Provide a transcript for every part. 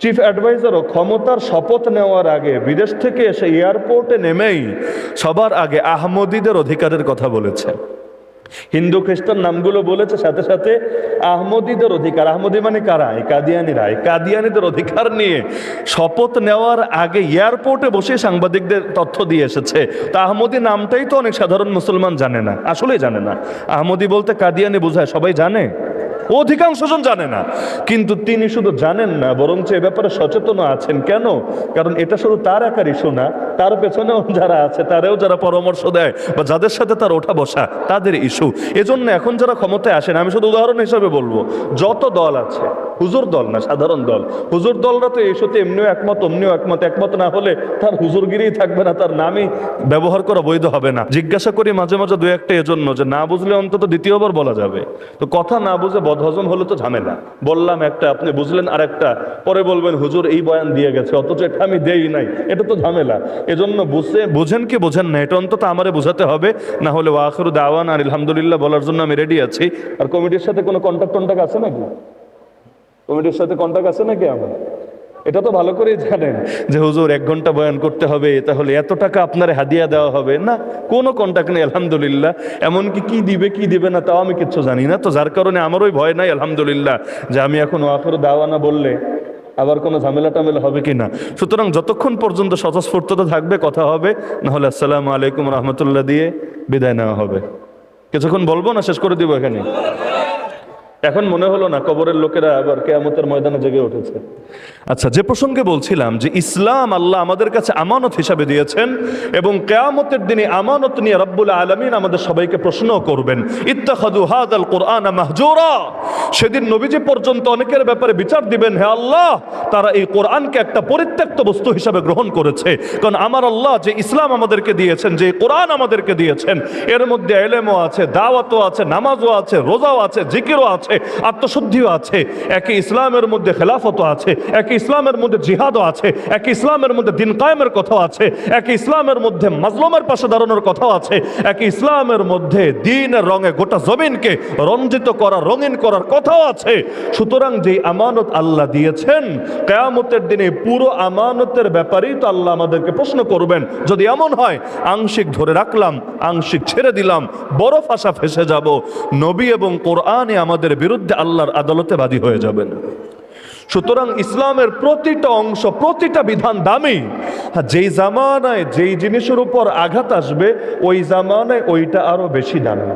Chief অ্যাডভাইজারও ক্ষমতার শপথ নেওয়ার আগে বিদেশ থেকে এসে এয়ারপোর্টে নেমেই সবার আগে আহমদীদের অধিকারের কথা বলেছে। হিন্দু খ্রিস্টান নামগুলো বলেছে, সাথে সাথে আহমদীদের অধিকার। আহমদী মানে কারা? কাদিয়ানিরা। কাদিয়ানিদের অধিকার নিয়ে শপথ নেওয়ার আগে এয়ারপোর্টে বসে সাংবাদিকদের তথ্য দিয়ে এসেছে। তা আহমদী নামটাই তো অনেক সাধারণ মুসলমান জানে না, আসলেই জানে না। আহমদী বলতে কাদিয়ানি বোঝায়, সবাই জানে? অধিকাংশ জন জানে না। কিন্তু তিনি শুধু জানেন না, বরঞ্চ এ ব্যাপারে সচেতন আছেন। কেন? কারণ এটা শুধু তার একার ইস্যু না তার পেছনেও যারা আছে, তারাও যারা পরামর্শ দেয় বা যাদের সাথে তার ওঠা বসা, তাদের ইস্যু। এজন্য এখন যারা ক্ষমতায় আসেন, আমি শুধু উদাহরণ হিসাবে বলব, যত দল আছে, হুজুর দল না, সাধারণ দল, হুজুর দলরা তো এই এমনিও একমত, অমনিও একমত একমত না হলে তার হুজুরগিরিই থাকবে না, তার নামই ব্যবহার করা বৈধ হবে না। জিজ্ঞাসা করি মাঝে মাঝে দু একটা এজন্য যে, না বুঝলে অন্তত দ্বিতীয়বার বলা যাবে। তো কথা না বুঝে বদহজম হলে তো ঝামেলা। বললাম একটা, আপনি বুঝলেন আর একটা পরে বলবেন, হুজুর এই বয়ান দিয়ে গেছে, অথচ এটা আমি দেই নাই, এটা তো ঝামেলা। এজন্য বুঝে, বোঝেন কি? বোঝেন না। এটা অন্তত আমারে বোঝাতে হবে। না হলে ওয়াখরু দাওয়ান আর আলহামদুলিল্লাহ বলার জন্য আমি রেডি আছি। আর কমিটির সাথে কোনো কন্ট্যাক্ট টন্ট্যাক্ট আছে নাকি? কমিটির সাথে কন্ট্যাক্ট আছে নাকি আমার? এটা তো ভালো করেই জানেন। যে হুজুর, এক ঘণ্টা বয়ান করতে হবে, তাহলে এত টাকা আপনার হাদিয়া দেওয়া হবে? না, কোনো কন্ট্যাক্ট নেই, আলহামদুলিল্লাহ। এমনকি কি দিবে কি দিবে না, তাও আমি কিচ্ছু জানি না। তো যার কারণে আমারই ভয় নাই, আলহামদুলিল্লাহ। যে আমি এখন ওয়াফের দাওয়ানা বললে আবার কোনো ঝামেলা টামেলা হবে কি না সুতরাং যতক্ষণ পর্যন্ত স্বতঃস্ফূর্ততা থাকবে, কথা হবে, নাহলে আসসালামু আলাইকুম রহমতুল্লাহ দিয়ে বিদায় নেওয়া হবে। কিছুক্ষণ বলব না, শেষ করে দিব এখানে? এখন মনে হলো না কবরের লোকেরা আবার কেয়ামতের ময়দানে জেগে উঠেছে। আচ্ছা যে প্রসঙ্গে বলছিলাম যে ইসলাম আল্লাহ আমাদের কাছে আমানত হিসাবে দিয়েছেন এবং কেয়ামতের দিনে আমানত নিয়ে রব্বুল আলমিন আমাদের সবাইকে প্রশ্ন করবেন ইত্তাখাদু হাদাল কোরআন মাহজুরা? সেদিন নবীজি পর্যন্ত অনেকের ব্যাপারে বিচার দিবেন, হে আল্লাহ, তারা এই কোরআনকে একটা পরিত্যক্ত বস্তু হিসাবে গ্রহণ করেছে। কারণ আমার আল্লাহ যে ইসলাম আমাদেরকে দিয়েছেন, যে কোরআন আমাদেরকে দিয়েছেন, এর মধ্যে এলেমও আছে, দাওয়াতও আছে, নামাজও আছে, রোজাও আছে, জিকিরও আছে আত্মশুদ্ধিও আছে একই ইসলামের মধ্যে খেলাফতও আছে একই ইসলামের মধ্যে জিহাদও আছে একই ইসলামের মধ্যে দিন কায়েমের কথাও আছে একই ইসলামের মধ্যে মাজলুমের পাশে দাঁড়ানোর কথাও আছে একই ইসলামের মধ্যে দিনের রঙে গোটা জমিনকে রঞ্জিত করা, রঙিন করার কথাও আছে। সুতরাং যে আমানত আল্লাহ দিয়েছেন, কেয়ামতের দিনে পুরো আমানতের ব্যাপারেই তো আল্লাহ আমাদেরকে প্রশ্ন করবেন, যদি এমন হয়, আংশিক ধরে রাখলাম, আংশিক ছেড়ে দিলাম, বড় ফাঁসা ফেসে যাব। নবী এবং কোরআনে আমাদের বিরুদ্ধে আল্লাহর আদালতে বাদী হয়ে যাবেন। সুতরাং ইসলামের প্রতিটা অংশ, প্রতিটা বিধান দামি। যেই জামানায় যেই জিনিসের উপর আঘাত আসবে, ওই জামানায় ওইটা আরও বেশি দামি।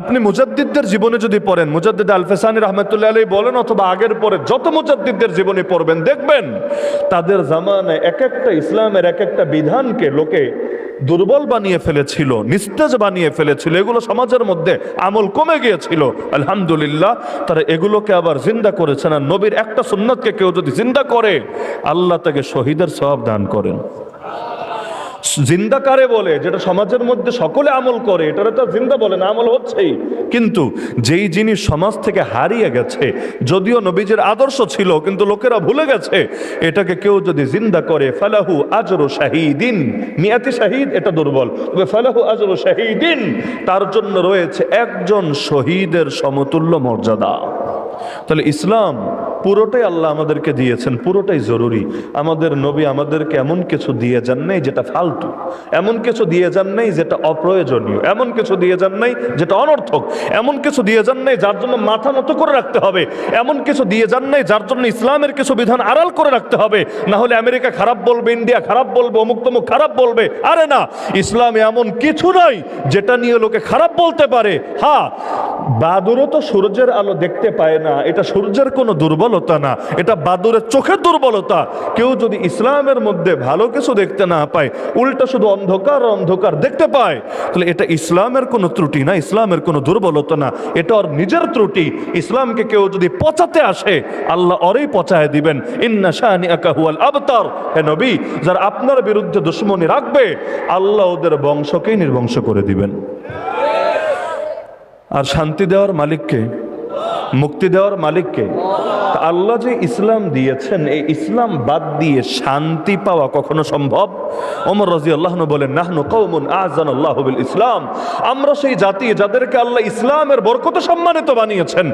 আপনি মুজাদ্দিদদের জীবনে যদি পড়েন, মুজাদ্দিদ আলফেসানি রহমতুল্লাহ আলী বলেন, অথবা আগের পরে যত মুজাদ্দিদদের জীবনে পড়বেন, দেখবেন তাদের জামানায় এক একটা ইসলামের এক একটা বিধানকে লোকে দুর্বল বানিয়ে ফেলেছিল, নিস্তেজ বানিয়ে ফেলেছিল, এগুলো সমাজের মধ্যে আমল কমে গিয়েছিল। আলহামদুলিল্লাহ, তারা এগুলোকে আবার জিন্দা করেছেন আর নবীর একটা সুন্নতকে কেউ যদি জিন্দা করে, আল্লাহ তাকে শহীদের সব দান করেন। জিন্দা কারে বলে, যেটা সমাজের মধ্যে সকলে আমল করে, এটারে তো জিন্দা বলে না, আমল হচ্ছেই। কিন্তু যেই জিনিস সমাজ থেকে হারিয়ে গেছে, যদিও নবীজের আদর্শ ছিল, কিন্তু লোকেরা ভুলে গেছে, এটাকে কেউ যদি জিন্দা করে, ফালাহু আজরু শাহিদিন, মিয়াতি শাহিদ এটা দুর্বল, তবে ফালাহু আজরু শাহিদিন, তার জন্য রয়েছে একজন শহীদের সমতুল্য মর্যাদা। তাহলে ইসলাম পুরোটাই আল্লাহ আমাদেরকে দিয়েছেন, পুরোটাই জরুরি। আমাদের নবী আমাদেরকে এমন কিছু দিয়ে যান নাই যেটা ফালতু, এমন কিছু দিয়ে যান নাই যেটা অপ্রয়োজনীয়, এমন কিছু দিয়ে যান নাই যেটা অনর্থক, এমন কিছু দিয়ে যান নাই যার জন্য মাথা নত করে রাখতে হবে, এমন কিছু দিয়ে যান নাই যার জন্য ইসলামের কিছু বিধান আড়াল করে রাখতে হবে। না হলে আমেরিকা খারাপ বলবে, ইন্ডিয়া খারাপ বলবে, অমুক তমুক খারাপ বলবে, আরে না, ইসলাম এমন কিছু নাই যেটা নিয়ে লোকে খারাপ বলতে পারে। হ্যাঁ বাদুরও তো সূর্যের আলো দেখতে পায় না, এটা সূর্যের কোনো দুর্বলতা না, এটা বাদুরের চোখের দুর্বলতা। কেউ যদি ইসলামের মধ্যে ভালো কিছু দেখতে না পায়, উল্টা শুধু অন্ধকার অন্ধকার দেখতে পায়, তাহলে এটা ইসলামের কোনো ত্রুটি না, ইসলামের কোনো দুর্বলতা না, এটা ওর নিজের ত্রুটি। ইসলামকে কেউ যদি পচাতে আসে, আল্লাহ অরেই পচায় দিবেন। ইন্না শাহানি আকাহুয়াল আবতার। হে নবী, যারা আপনার বিরুদ্ধে দুশ্মনী রাখবে, আল্লাহ ওদের বংশকেই নির্বংশ করে দিবেন। আর শান্তি দেওয়ার মালিককে মুক্তি দেওয়ার মালিককে। আল্লাহ যে ইসলাম দিয়েছেন, এই ইসলাম বাদ দিয়ে শান্তি পাওয়া কখনো সম্ভব? অমর রাজি আল্লাহ বলেন, নাহনু আজান আল্লাহ ইসলাম। আমরা সেই জাতি যাদেরকে আল্লাহ ইসলামের বরকত সম্মানিত বানিয়েছেন।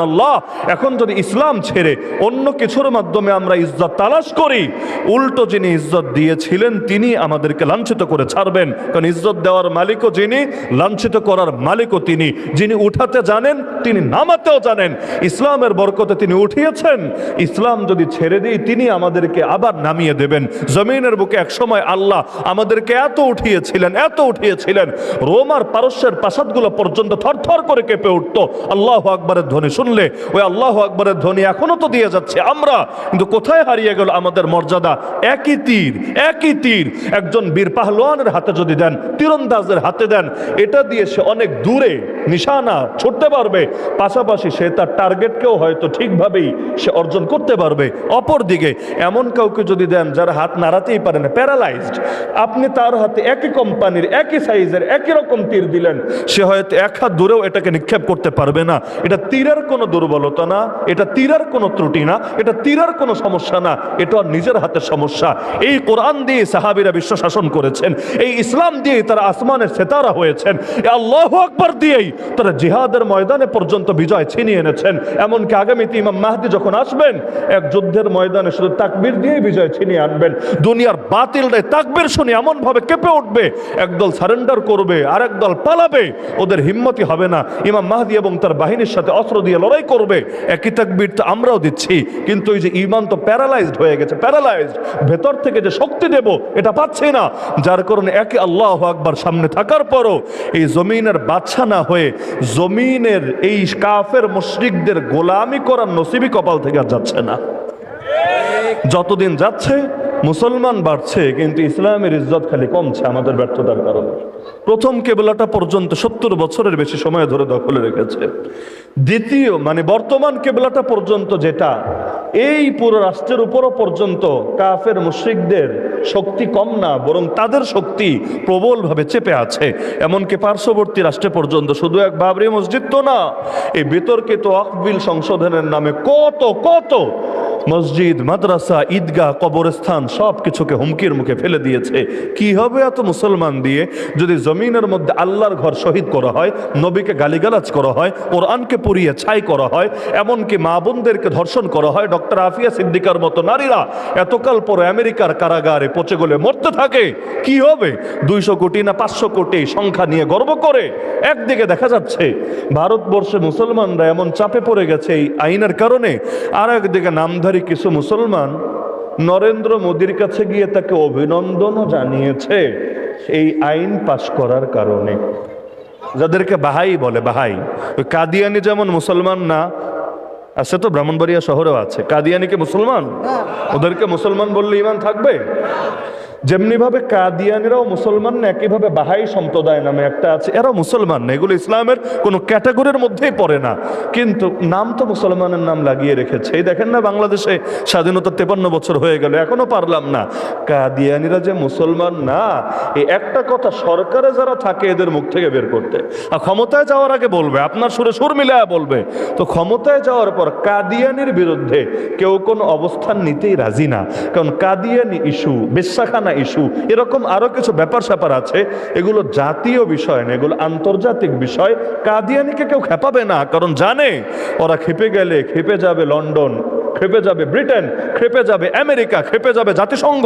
আল্লাহ। এখন যদি ইসলাম ছেড়ে অন্য কিছুর মাধ্যমে আমরা ইজ্জত তালাশ করি, উল্টো যিনি ইজ্জত দিয়েছিলেন, তিনি আমাদেরকে লাঞ্ছিত করে ছাড়বেন। কারণ ইজ্জত দেওয়ার মালিকও যিনি, লাঞ্ছিত করার মালিকও তিনি। যিনি উঠাতে জানেন, তিনি নামাতেও জানেন। ইসলামের বরকতে তিনি উঠিয়েছেন। ইসলাম যদি ছেড়ে দিই, তিনি আমাদেরকে আবার নামিয়ে দেবেন। জমিনের বুকে একসময় আল্লাহ আমাদেরকে এত উঠিয়েছিলেন এত উঠিয়েছিলেন। রোমার পারস্যের প্রাসাদগুলো পর্যন্ত থরথর করে কেঁপে উঠতো। আল্লাহ আকবরের ধ্বনি শুনলে, ওই আল্লাহ আকবরের ধ্বনি এখনও তো দিয়ে যাচ্ছে। আমরা কিন্তু কোথায় হারিয়ে গেল আমাদের মর্যাদা? একই তীর একই তীর। একজন বীর পাহলোয়ানের হাতে যদি দেন, তীরন্দাজের হাতে দেন, এটা দিয়ে সে অনেক দূরে, নিশানা ছুটতে পারবে। পাশাপাশি সে তার টার্গেটকেও হয়তো ঠিকভাবেই সে অর্জন করতে পারবে। অপরদিকে, এমন কাউকে যদি দেন যার হাত নাড়াতেই পারে না প্যারালাইজড আপনি তার হাতে একই কোম্পানির একই সাইজের একই রকম তীর দিলেন, সে হয়তো এক হাত দূরেও এটাকে নিক্ষেপ করতে পারবে না। এটা তীরের কোনো দুর্বলতা না, এটা তীরের কোনো ত্রুটি না, এটা তীরের কোনো সমস্যা না, এটা নিজের হাতের সমস্যা। এই কোরআন দিয়ে সাহাবিরা বিশ্ব শাসন করেছেন, এই ইসলাম দিয়ে তারা আসমানের সেতারা হয়েছেন। আল্লাহ আকবর দিয়েই তারা জিহাদের ময়দানে পর্যন্ত বিজয় ছিনিয়ে এনেছেন। এমনকি আগামীতে ইমাম মাহদি যখন আসবেন, এক যুদ্ধের ময়দানে শুধু তাকবির দিয়ে বিজয় ছিনিয়ে আনবেন। দুনিয়ার বাতিল বাতিলটাই তাকবির শুনে এমন ভাবে কেঁপে উঠবে, একদল সারেন্ডার করবে আর একদল পালাবে, ওদের হিম্মতি হবে না। ইমাম মাহদি এবং তার বাহিনীর সাথে অস্ত্র দিয়ে লড়াই করবে, একই তাকবির তো আমরাও দিচ্ছি। কিন্তু এই যে ইমান তো প্যারালাইজড হয়ে গেছে, প্যারালাইজড। ভেতর থেকে যে শক্তি দেব, এটা পাচ্ছি না। যার কারণে একে আল্লাহ আকবার সামনে থাকার পরও এই জমিনের বাচ্চা না হয়ে জমিনের এই কাফের মুশ্রিকদের গোলামি করার নসিবি কপাল থেকে আর যাচ্ছে না। যতদিন যাচ্ছে, মুসলমান বাড়ছে, কিন্তু ইসলামের ইজ্জত খালি কমছে আমাদের ব্যর্থতার কারণে। প্রথম কেবলাটা পর্যন্ত সত্তর বছরের বেশি সময় ধরে দখলে রেখেছে। দ্বিতীয় মানে বর্তমান কেবলাটা পর্যন্ত যেটা, এই পুরো রাষ্ট্রের উপরও পর্যন্ত কাফের মুশ্রিকদের শক্তি কম না, বরং তাদের শক্তি প্রবলভাবে চেপে আছে। এমনকি পার্শ্ববর্তী রাষ্ট্রে পর্যন্ত শুধু এক বাবরি মসজিদ তো না, এই বিতর্কিত আকবিল সংশোধনের নামে কত কত মসজিদ, মাদ্রাসা, ঈদগাহ, কবরস্থান সব কিছুকে হুমকির মুখে ফেলে দিয়েছে। কি হবে এত মুসলমান দিয়ে? যদি জমিনের মধ্যে আল্লাহর ঘর শহীদ করা হয়, নবীকে গালিগালাজ করা হয়, কোরআনকে পুড়িয়ে ছাই করা হয়, এমনকি মা বোনদেরকে ধর্ষণ করা হয়, ডক্টর আফিয়া সিদ্দিকার মতো নারীরা এতকাল পরে আমেরিকার কারাগারে পচে গলে মরতে থাকে, কি হবে? দুইশো কোটি না পাঁচশো কোটি সংখ্যা নিয়ে গর্ব করে একদিকে দেখা যাচ্ছে ভারতবর্ষে মুসলমানরা এমন চাপে পড়ে গেছে এই আইনের কারণে আর একদিকে নামধারী কিছু মুসলমান নরেন্দ্র মোদীর কাছে গিয়ে তাকে অভিনন্দনও জানিয়েছে এই আইন পাশ করার কারণে। যাদেরকে বাহাই বলে বাহাই। ওই কাদিয়ানি যেমন মুসলমান না আছে তো ব্রাহ্মণবাড়িয়া শহরেও আছে। কাদিয়ানি কি মুসলমান? ওদেরকে মুসলমান বললে ইমান থাকবে? যেমনিভাবে কাদিয়ানিরাও মুসলমান না একইভাবে বাহাই সম্প্রদায় নামে একটা আছে। এরাও মুসলমান না এগুলো ইসলামের কোনো ক্যাটাগরির মধ্যেই পড়ে না। কিন্তু নাম তো মুসলমানের নাম লাগিয়ে রেখেছে। এই দেখেন না, বাংলাদেশে স্বাধীনতা তেপান্ন বছর হয়ে গেল, এখনও পারলাম না। কাদিয়ানিরা যে মুসলমান না এই একটা কথা সরকারে যারা থাকে এদের মুখ থেকে বের করতে। আর ক্ষমতায় যাওয়ার আগে বলবে, আপনার সুরে সুর মিলায় বলবে। তো ক্ষমতায় যাওয়ার পর কাদিয়ানির বিরুদ্ধে কেউ কোনো অবস্থান নিতেই রাজি না। কারণ কাদিয়ানি ইস্যু, বেশ্যাখানা ইস্যু। এরকম আরও কিছু ব্যাপার স্যাপার আছে, এগুলো জাতীয় বিষয় না, এগুলো আন্তর্জাতিক বিষয়। কাদিয়ানিকে কেউ খেপাবে না, কারণ জানে, ওরা খেপে গেলে খেপে যাবে লন্ডন। খেপে যাবে ব্রিটেন খেপে যাবে আমেরিকা খেপে যাবে জাতিসংঘ।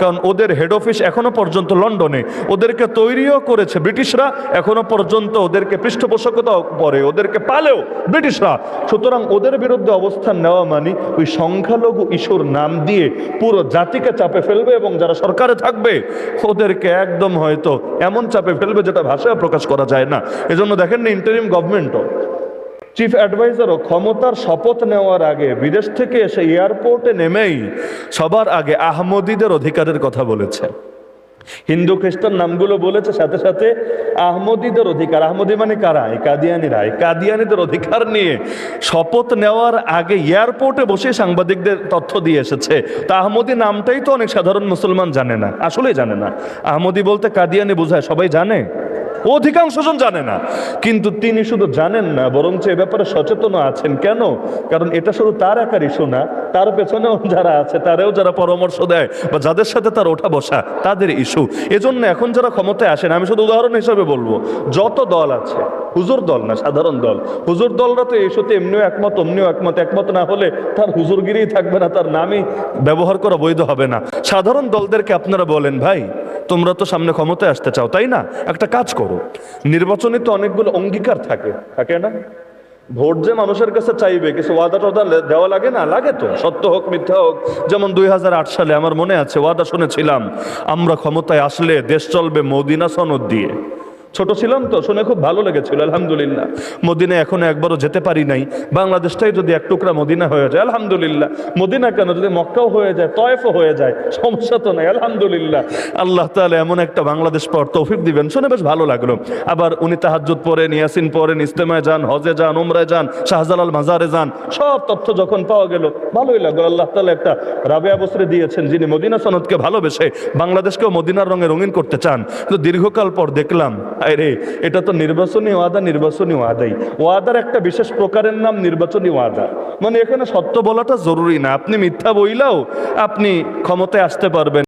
কারণ ওদের হেড অফিস এখনও পর্যন্ত লন্ডনে। ওদেরকে তৈরিও করেছে ব্রিটিশরা, এখনও পর্যন্ত ওদেরকে পৃষ্ঠপোষকতা করে, ওদেরকে পালেও ব্রিটিশরা। সুতরাং ওদের বিরুদ্ধে অবস্থান নেওয়া মানে ওই সংখ্যালঘু ইস্যুর নাম দিয়ে পুরো জাতিকে চাপে ফেলবে এবং যারা সরকারে থাকবে, ওদেরকে একদম হয়তো এমন চাপে ফেলবে যেটা ভাষায় প্রকাশ করা যায় না। এজন্য দেখেন না ইন্টারিম গভর্নমেন্টও চিফ অ্যাডভাইজারও ক্ষমতার শপথ নেওয়ার আগে বিদেশ থেকে এসে এয়ারপোর্টে নেমেই সবার আগে আহমদীদের অধিকারের কথা বলেছে। হিন্দু খ্রিস্টান নামগুলো বলেছে, সাথে সাথে আহমদীদের অধিকার। আহমদী মানে কারা? এই কাদিয়ানিরা। এই কাদিয়ানিদের অধিকার নিয়ে শপথ নেওয়ার আগে এয়ারপোর্টে বসে সাংবাদিকদের তথ্য দিয়ে এসেছে। তা আহমদী নামটাই তো অনেক সাধারণ মুসলমান জানে না, আসলেই জানে না। আহমদী বলতে কাদিয়ানি বোঝায়, সবাই জানে? অধিকাংশ জন না। কিন্তু তিনি শুধু জানেন না, বরঞ্চ এ ব্যাপারে সচেতন আছেন। কেন? কারণ এটা শুধু তার একার ইস্যু না তার পেছনেও যারা আছে, তারেও যারা পরামর্শ দেয় বা যাদের সাথে তার ওঠা বসা, তাদের ইস্যু। এজন্য এখন যারা ক্ষমতায় আসেন, আমি শুধু উদাহরণ হিসাবে বলব, যত দল আছে, হুজুর দল না, সাধারণ দল, হুজুর দলরা তো ইস্যুতে এমনিও একমত, অমনিও একমত। একমত না হলে তার হুজুরগিরি থাকবে না, তার নামই ব্যবহার করা বৈধ হবে না। সাধারণ দলদেরকে আপনারা বলেন, ভাই তোমরা তো সামনে ক্ষমতায় আসতে চাও, তাই না? একটা কাজ করো। নির্বাচনে তো অনেকগুলো অঙ্গীকার থাকে থাকে না? ভোট যে মানুষের কাছে চাইবে, কিছু ওয়াদা টদা দেওয়া লাগে না? লাগে তো। সত্য হোক, মিথ্যা হোক। যেমন দুই হাজার আট সালে আমার মনে আছে, ওয়াদা শুনেছিলাম, আমরা ক্ষমতায় আসলে দেশ চলবে মদিনা সনদ দিয়ে। ছোট ছিলাম তো, শুনে খুব ভালো লেগেছিল, আলহামদুলিল্লাহ। মদিনা এখনও একবারও যেতে পারি নাই। বাংলাদেশটাই যদি এক টুকরা মদিনা হয়ে যায়, আলহামদুলিল্লাহ। মদিনা কেন? যদি মক্কাও হয়ে যায়, তয়েফও হয়ে যায়, সমস্যা তো নাই, আলহামদুলিল্লাহ। আল্লাহ তাহলে এমন একটা বাংলাদেশ পর তৌফিক দিবেন, শুনে বেশ ভালো লাগল। আবার উনি তাহাজ্জুদ পড়েন ইয়াসিন পড়েন ইস্তেমায় যান, হজে যান, উমরায় যান, শাহজালাল মাজারে যান, সব তথ্য যখন পাওয়া গেল, ভালোই লাগল। আল্লাহ তাআলা একটা রাবেয়া বসরে দিয়েছেন, যিনি মদিনা সনদকে ভালোবেসে বাংলাদেশকেও মদিনার রঙে রঙিন করতে চান। তো দীর্ঘকাল পর দেখলাম আরে এটা তো নির্বাচনী ওয়াদা, নির্বাচনী ওয়াদাই। ওয়াদার একটা বিশেষ প্রকারের নাম নির্বাচনী ওয়াদা। মানে এখানে সত্য বলাটা জরুরি না। আপনি মিথ্যা বইলাও, আপনি ক্ষমতায় আসতে পারবেন।